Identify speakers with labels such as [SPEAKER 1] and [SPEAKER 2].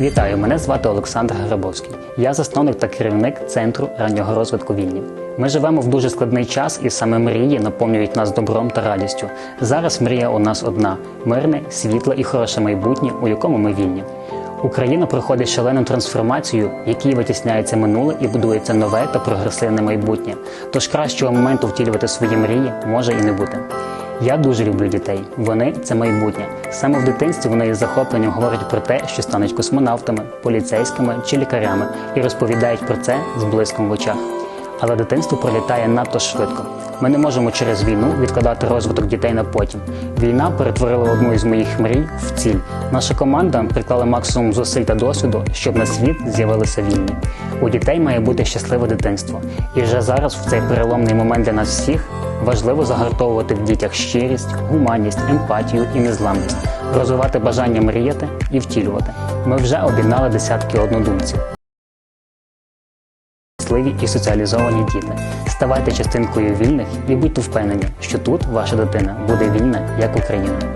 [SPEAKER 1] Вітаю, мене звати Олександр Грабовський. Я засновник та керівник центру раннього розвитку вільні. Ми живемо в дуже складний час, і саме мрії наповнюють нас добром та радістю. Зараз мрія у нас одна: мирне, світле і хороше майбутнє, у якому ми вільні. Україна проходить шалену трансформацію, якій витісняється минуле і будується нове та прогресивне майбутнє. Тож кращого моменту втілювати свої мрії може і не бути. Я дуже люблю дітей. Вони це майбутнє. Саме в дитинстві вони із захопленням говорять про те, що стануть космонавтами, поліцейськими чи лікарями, і розповідають про це з блиском в очах. Але дитинство пролітає надто швидко. Ми не можемо через війну відкладати розвиток дітей на потім. Війна перетворила одну із моїх мрій в ціль. Наша команда приклала максимум зусиль та досвіду, щоб на світ з'явилися вільні. У дітей має бути щасливе дитинство. І вже зараз, в цей переломний момент для нас всіх, важливо загартовувати в дітях щирість, гуманність, емпатію і незламність, розвивати бажання мріяти і втілювати. Ми вже об'єднали десятки однодумців щасливі і соціалізовані діти. Ставайте частинкою вільних і будьте впевнені, що тут ваша дитина буде вільна як Україна.